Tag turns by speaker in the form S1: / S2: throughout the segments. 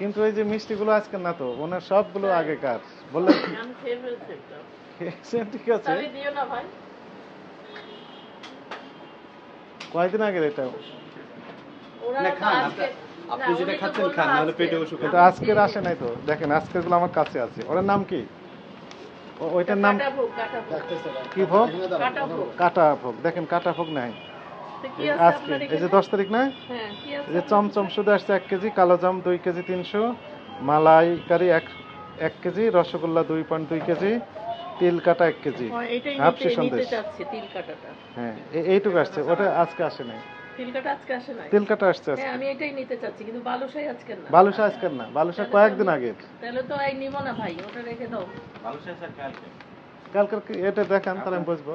S1: কিন্তু এই যে গুলো আজকে না তো ওনার সবগুলো হ্যাঁ। আগেকার বললেন ঠিক আছে কয়দিন
S2: এটা
S1: আজকের আসে নাই তো দেখেন আজকের গুলো আমার কাছে আছে ওটার নাম কি ওইটার নাম কি ভোগ কাটা ভোগ দেখেন কাটা ভোগ নাই আজকে এই যে দশ তারিখ না হ্যাঁ, এই যে চমচম শুধু আসছে এক কেজি কালো জাম দুই কেজি তিনশো মালাইকারি এক এক কেজি রসগোল্লা দুই পয়েন্ট দুই কেজি তিল কাটা এক কেজি হাফসি সন্দেশ হ্যাঁ এইটুকু আসছে আচ্ছা। ওটা আজকে আসে নাই আসছে বালুশা আজকে হ্যাঁ, না বালুশা কয়েকদিন আগে এটা দেখান তাহলে আমি বুঝবো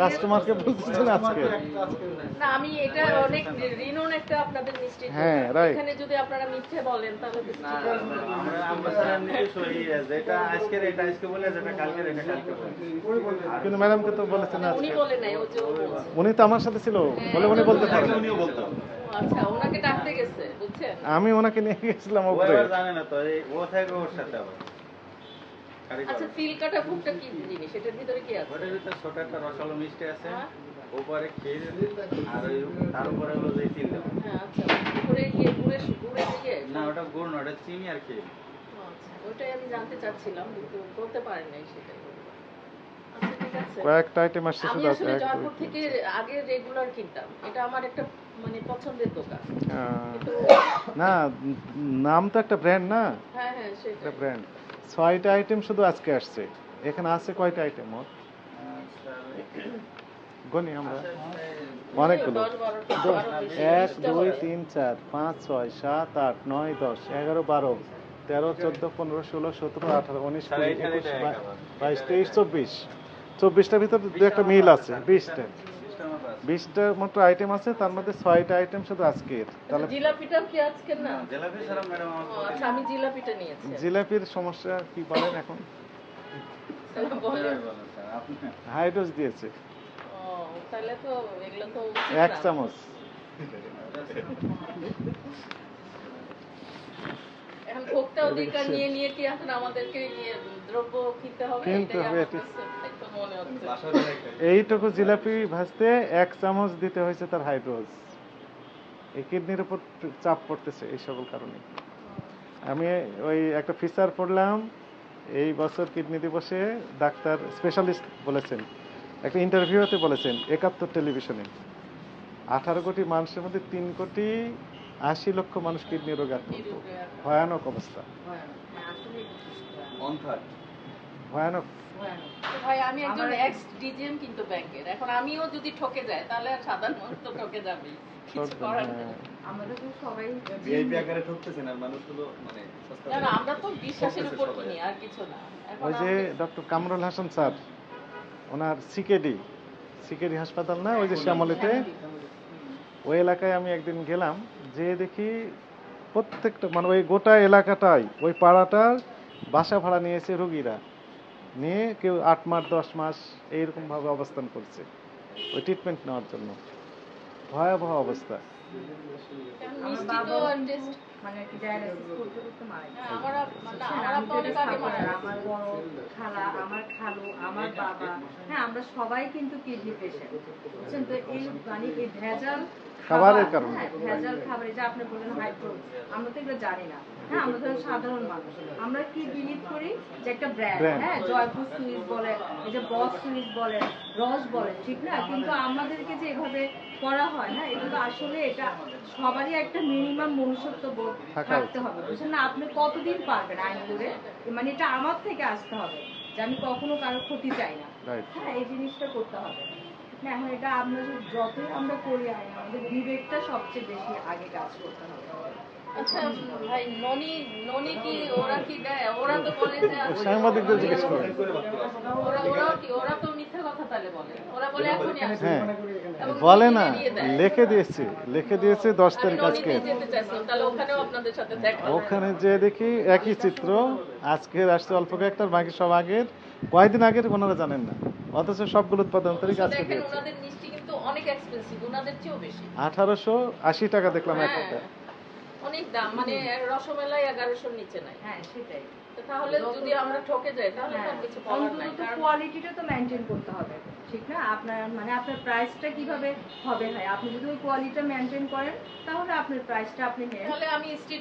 S1: কাস্টমারকে বলতেছেন আজকে
S3: না আমি এটা অনেক রিনোন একটা আপনাদের হ্যাঁ রাইট এখানে যদি আপনারা মিথ্যে বলেন তাহলে
S2: আমরা আমরা আজকে এটা আজকে বলে যেটা কালকে এটা কালকে বলে
S1: কিন্তু ম্যাডামকে তো বলেছেন মানে উনি বলে নাই ও যে উনি তো আমার সাথে ছিল বলে উনি বলতে হ্যাঁ, পারেন
S2: উনিও বলতো
S3: আচ্ছা ওনাকে ডাকতে গেছে বুঝছেন
S1: আমি ওনাকে নিয়ে গেছিলাম ওপরে
S2: জানে না তো ও থাকে ওর সাথে আবার
S3: কয়েকটা আইটেম আসছে শুধু জয়পুর থেকে আগে রেগুলার কিনতাম এটা আমার একটা মানে পছন্দের দোকান
S1: না নাম তো একটা ব্র্যান্ড না
S3: হ্যাঁ হ্যাঁ সেটা
S1: ব্র্যান্ড ছয়টা আইটেম শুধু আজকে আসছে এখানে আছে কয়টা আইটেম ওর গনি আমরা অনেকগুলো এক দুই তিন চার পাঁচ ছয় সাত আট নয় দশ এগারো বারো তেরো চোদ্দ পনেরো ষোলো সতেরো আঠারো উনিশ কুড়ি একুশ বাইশ তেইশ চব্বিশ চব্বিশটার ভিতরে দু একটা মিল আছে বিশটা বিশটার মতো আইটেম আছে তার মধ্যে ছয়টা আইটেম শুধু আজকের আচ্ছা,
S3: তাহলে জিলাপিটা কি আজকের না
S2: জিলাপি সারা ম্যাডাম
S3: আচ্ছা আমি জিলাপিটা নিয়েছি
S1: জিলাপির সমস্যা কি বলেন এখন হাইড্রোজ দিয়েছে ও
S3: তাহলে তো এগুলো তো এক চামচ এখন ভোক্তা অধিকার নিয়ে নিয়ে কি এখন আমাদেরকে দ্রব্য কিনতে হবে
S1: এইটুকু জিলাপি ভাজতে এক চামচ দিতে হয়েছে তার হাইড্রোজ এই কিডনির উপর চাপ পড়তেছে এই সকল কারণে আমি ওই একটা ফিচার পড়লাম এই বছর কিডনি দিবসে ডাক্তার স্পেশালিস্ট বলেছেন একটা ইন্টারভিউতে বলেছেন একাত্তর টেলিভিশনে আঠারো কোটি মানুষের মধ্যে তিন কোটি আশি লক্ষ মানুষ কিডনি রোগে আক্রান্ত ভয়ানক অবস্থা ভয়ানক
S3: ভাই আমি একজন আমিও যদি ঠকে যাই তাহলে হ্যাঁ। মানে
S1: ওই যে ডক্টর কামরুল হাসান স্যার ওনার সিকেডি সিকেডি হাসপাতাল না ওই যে শ্যামলিতে হ্যাঁ। ওই এলাকায় আমি একদিন গেলাম যে দেখি প্রত্যেকটা মানে ওই গোটা এলাকাটাই ওই পাড়াটার বাসা ভাড়া নিয়েছে রুগীরা নিয়ে কেউ আট মাস দশ মাস এইরকমভাবে অবস্থান করছে ওই ট্রিটমেন্ট নেওয়ার জন্য ভয়াবহ অবস্থা
S3: আমরা সবাই কিন্তু কিডনি পেশেন্ট মানে এই ভেজাল খাবারের কারণে হ্যাঁ, ভেজাল খাবার যা আপনি বললেন হাইড্রোল আমরা তো এগুলো জানি না হ্যাঁ আমরা সাধারণ মানুষ আমরা কি করি যে একটা ব্র্যান্ড হ্যাঁ জয়পুর বলে বলে রস বলে ঠিক না কিন্তু আমাদেরকে যে এভাবে করা হয় না হ্যাঁ, এটা তো আসলে এটা সবারই একটা মিনিমাম মনুষ্যত্ব বোধ থাকতে হবে বুঝছেন না আপনি কতদিন পারবেন আইন করে মানে এটা আমার থেকে আসতে হবে যে আমি কখনো কারো ক্ষতি চাই না হ্যাঁ এই জিনিসটা করতে হবে না হ্যাঁ, এখন হ্যাঁ, এটা আমরা যতই আমরা করি আর আমাদের বিবেকটা সবচেয়ে বেশি আগে কাজ করতে হবে
S1: সাংবাদিকদের জিজ্ঞেস করেন হ্যাঁ, বলে না লিখে দিয়েছি লিখে দিয়েছি দশ তারিখ আজকে ওখানে যে দেখি একই চিত্র আজকের আসছে অল্প কয়েকটার বাকি সব আগের কয়দিন আগের ওনারা জানেন না অথচ সবগুলো উৎপাদন গাছ কেটে আঠারোশো আশি টাকা দেখলাম হ্যাঁ,
S3: অনেক দাম মানে রসমেলাই এগারোশোর নিচে নাই হ্যাঁ সেটাই তাহলে যদি আমরা ঠকে যাই তাহলে তো মেনটেন করতে হবে ঠিক না আপনার মানে আপনার কিভাবে হবে আপনি যদি ওই মেনটেন করেন তাহলে আপনার আপনি তাহলে আমি